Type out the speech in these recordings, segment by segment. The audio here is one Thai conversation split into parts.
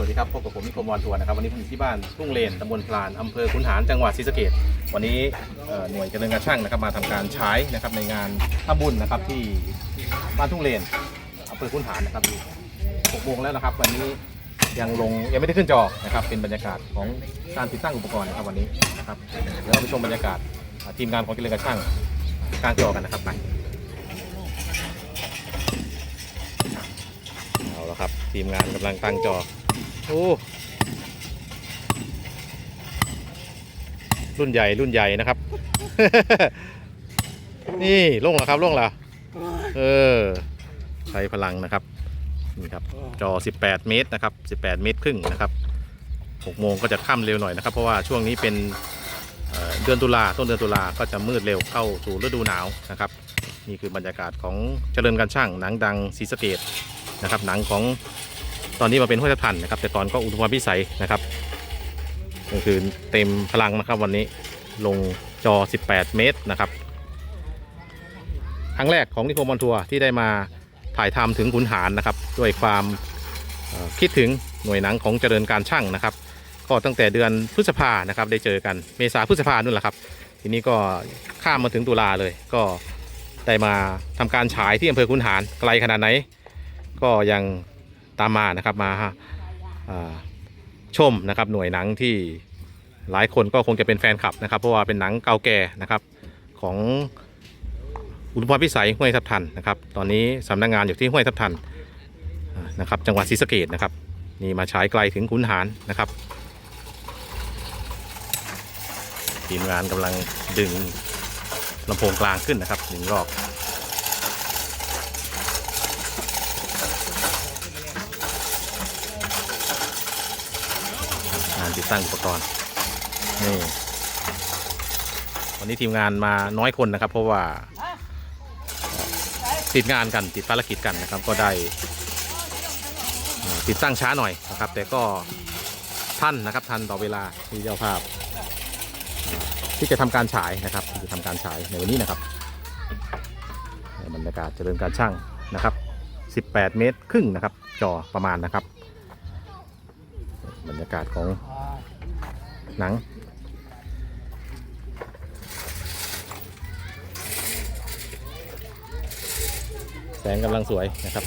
สวัสดีครับพบกับผมนิคมวอนทัวร์นะครับวันนี้ผมอยู่ที่บ้านทุ่งเลนตำบลพลานอำเภอขุนหารจังหวัดศรีสะเกษวันนี้หน่วยเจริญการช่างนะครับมาทำการใช้นะครับในงานทำบุญนะครับที่บ้านทุ่งเลนอำเภอขุนหารนะครับอยู่หกโมงแล้วนะครับ วันนี้ยังลงยังไม่ได้ขึ้นจอนะครับเป็นบรรยากาศของการติดตั้งอุปกรณ์นะครับวันนี้นะครับเดี๋ยวเราไปชมบรรยากาศทีมงานของเจริญการช่างกลางจอกันนะครับไปเอาละครับ ทีมงานกำลังตั้งจอ โอ้รุ่นใหญ่รุ่นใหญ่นะครับ นี่ลงเหรอครับลงเหรอเออ ใช้พลังนะครับ นี่ครับ จอ 18 เมตรนะครับ 18 เมตรครึ่งนะครับ6โมงก็จะค่ำเร็วหน่อยนะครับ เพราะว่าช่วงนี้เป็นเดือนตุลาต้นเดือนตุลาก็จะมืดเร็วเข้าสู่ฤดูหนาวนะครับ นี่คือบรรยากาศของเจริญการช่างหนังดังศรีสะเกดนะครับ หนังของ ตอนนี้มาเป็นห้วยทับทันนะครับ แต่ก่อนก็อุทุมพรพิสัยนะครับก็คือเต็มพลังนะครับวันนี้ลงจอ 18 เมตรนะครับ ครั้งแรกของนิคมอลทัวร์ที่ได้มาถ่ายทำถึงขุนหารนะครับ ด้วยความคิดถึงหน่วยหนังของเจริญการช่างนะครับ ก็ตั้งแต่เดือนพฤษภานะครับได้เจอกันเมษาพฤษภานู่นแหละครับ ทีนี้ก็ข้ามมาถึงตุลาเลย ก็ได้มาทำการฉายที่อำเภอขุนหารไกลขนาดไหน ก็ยัง ตามมานะครับมาชมนะครับหน่วยหนังที่หลายคนก็คงจะเป็นแฟนคลับนะครับเพราะว่าเป็นหนังเก่าแก่นะครับของอุทุมพรพิสัยห้วยทับทันนะครับ ตอนนี้สำนักงานอยู่ที่ห้วยทับทันนะครับจังหวัดศรีสะเกดนะครับนี่มาฉายไกลถึงขุนหารนะครับทีมงานกำลังดึงลำโพงกลางขึ้นนะครับหนึ่งรอบ งานติดตั้งอุปกรณ์นี่วันนี้ทีมงานมาน้อยคนนะครับ เพราะว่าติดงานกันติดภารกิจกันนะครับ ก็ได้ติดตั้งช้าหน่อยนะครับ แต่ก็ทันนะครับทันต่อเวลาที่เจ้าภาพ ที่จะทำการฉายนะครับที่จะทำการฉายในวันนี้นะครับบรรยากาศเจริญการช่างนะครับ 18 เมตรครึ่งนะครับ จอประมาณนะครับ รรยากาศของหนัง แสงกำลังสวยนะครับ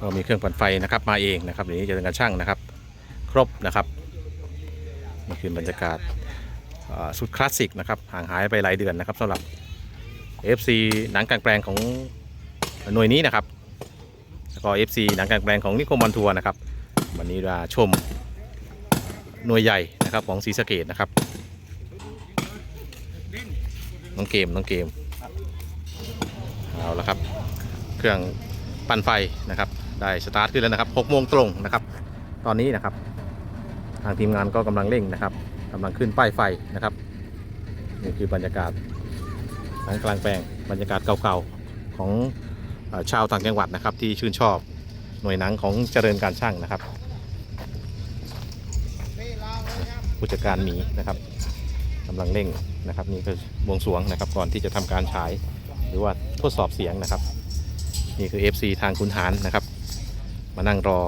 ก็มีเครื่องปั่นไฟนะครับมาเองนะครับเดี๋ยวนี้จะเป็นการช่างนะครับ ครบนะครับนี่คือบรรยากาศสุดคลาสสิกนะครับห่างหายไปหลายเดือนนะครับสำหรับ FC หนังกลางแปลงของ หน่วยนี้นะครับแล้วก็ FC หนังกลางแปลงของนิคมบอลทัวร์นะครับ วันนี้มาชมหน่วยใหญ่นะครับของศรีสะเกดนะครับ น้องเกมน้องเกมเอาละครับ เครื่องปั่นไฟนะครับ ได้สตาร์ทขึ้นแล้วนะครับ6โมงตรงนะครับ ตอนนี้นะครับ ทางทีมงานก็กำลังเร่งนะครับกำลังขึ้นป้ายไฟนะครับนี่คือบรรยากาศหนังกลางแปลงบรรยากาศเก่าๆของ ชาวต่างจังหวัดนะครับ ที่ชื่นชอบหน่วยหนังของเจริญการช่างนะครับ ผู้จัดการหมีนะครับกำลังเร่งนะครับ นี่คือบวงสวงนะครับ ก่อนที่จะทำการฉาย หรือว่าทดสอบเสียงนะครับ นี่คือ FC ทางคุณหารนะครับ มานั่งรอ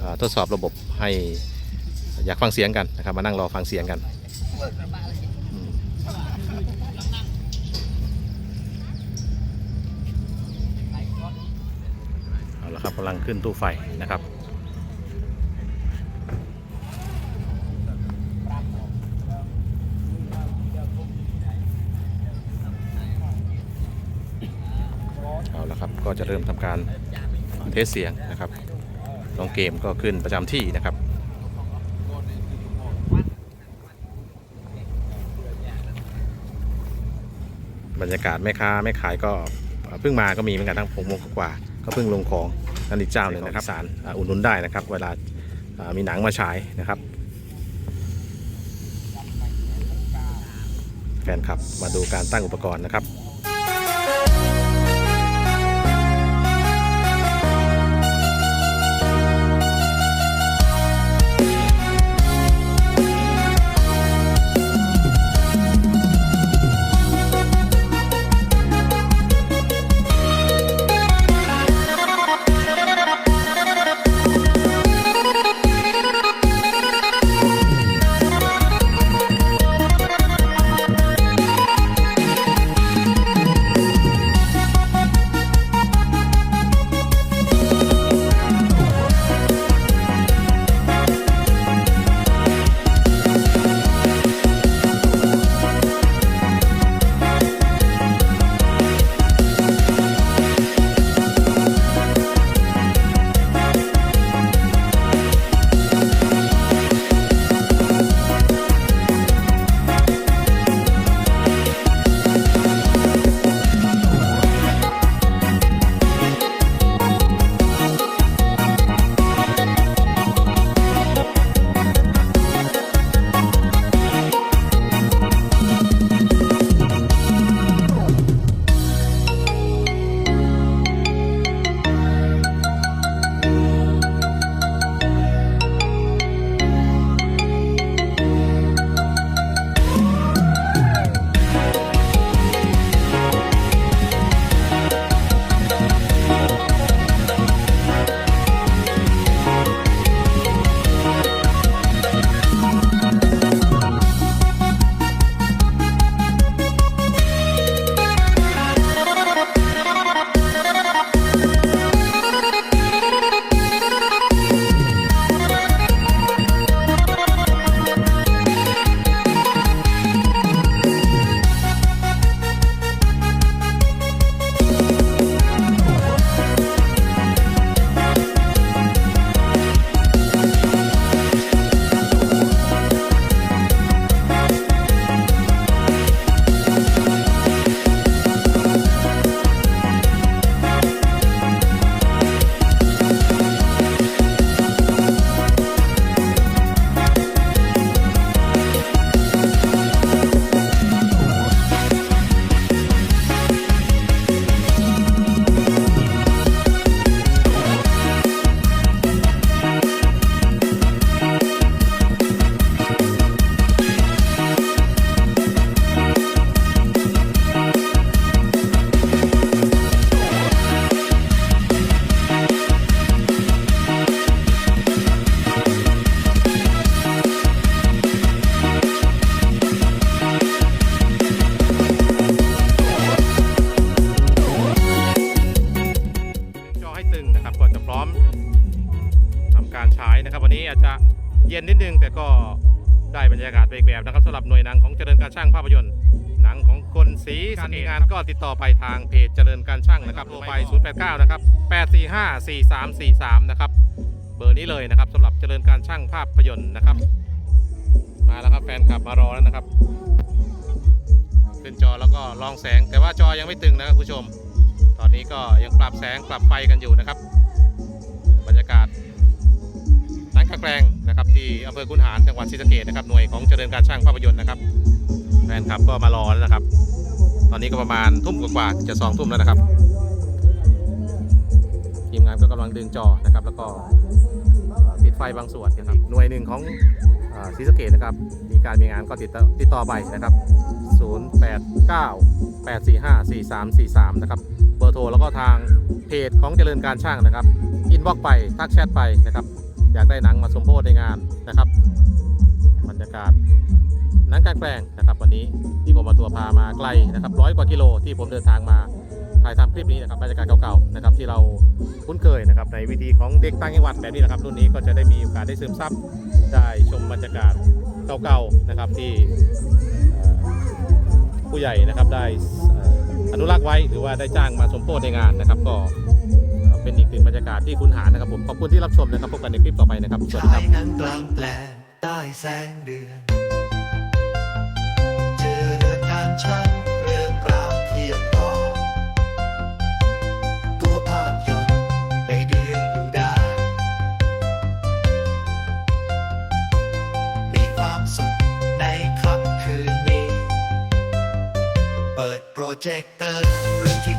อทดสอบระบบให้อยากฟังเสียงกันนะครับ มานั่งรอฟังเสียงกัน เอาละครับกำลังขึ้นตู้ไฟนะครับเอาละครับก็จะเริ่มทำการเทสเสียงนะครับน้องเกมก็ขึ้นประจำที่นะครับบรรยากาศแม่ค้าแม่ขายก็เพิ่งมาก็มีเหมือนกันทั้งหกโมงกว่าก็เพิ่งลงของนั่นอีกเจ้าหนึ่งนะครับสารอ่าอุ่นนุนได้นะครับ เวลาอ่ามีหนังมาฉายนะครับแฟนคลับมาดูการตั้งอุปกรณ์นะครับนะครับ เย็นนิดนึงแต่ก็ได้บรรยากาศไปอีกแบบนะครับสำหรับหน่วยหนังของเจริญการช่างภาพยนตร์ หนังของคนสีการมีงานก็ติดต่อไปทางเพจเจริญการช่างนะครับโทรไป 089 นะครับ 845 4343 นะครับ เบอร์นี้เลยนะครับสำหรับเจริญการช่างภาพยนตร์นะครับ มาแล้วครับแฟนคลับมารอแล้วนะครับขึ้นจอแล้วก็ลองแสงแต่ว่าจอยังไม่ตึงนะครับผู้ชม ตอนนี้ก็ยังปรับแสงปรับไฟกันอยู่นะครับ ที่อำเภอคุนหารจังหวัดศรีสะเกษนะครับหน่วยของเจริญการช่างภาพยนตร์นะครับแฟนคลับก็มารอแล้วนะครับ ตอนนี้ก็ประมาณทุ่มกว่าจะสองทุ่มแล้วนะครับทีมงานก็กำลังดึงจอนะครับ แล้วก็ติดไฟบางส่วนนะครับหน่วยหนึ่งของศรีสะเกษนะครับ มีการมีงานก็ติดต่อติดต่อไปนะครับ 089 845 4343 นะครับ เบอร์โทรแล้วก็ทางเพจของเจริญการช่างนะครับ อินบ็อกไป ทักแชทไปนะครับ อยากได้หนังมาสมโพธในงานนะครับ บรรยากาศหนังกลางแปลงนะครับ วันนี้ที่ผมมาทัวร์พามาไกลนะครับร้อยกว่ากิโลที่ผมเดินทางมาถ่ายทำคลิปนี้นะครับบรรยากาศเก่าๆนะครับที่เราคุ้นเคยนะครับในวิธีของเด็กต่างจังหวัดแบบนี้นะครับรุ่นนี้ก็จะได้มีโอกาสได้ซึมซับได้ชมบรรยากาศเก่าๆนะครับที่ผู้ใหญ่นะครับได้อ่ออนุรักษ์ไว้หรือว่าได้จ้างมาสมโพธในงานนะครับก็ เป็นอีกหนึ่งบรรยากาศที่คุ้นหานะครับผมขอบคุณที่รับชมนะครับพบกันในคลิปต่อไปนะครับสวัสดีครับนั้นกลางแปลงใต้แสงเดือนเจอเรื่องการช่างเรื่องกล่าวเทียบต่อตัวภาพยนต์ไปเดือนอยู่ได้มีความสุขในค่ำคืนนี้ เปิดโปรเจคเตอร์เรื่องที่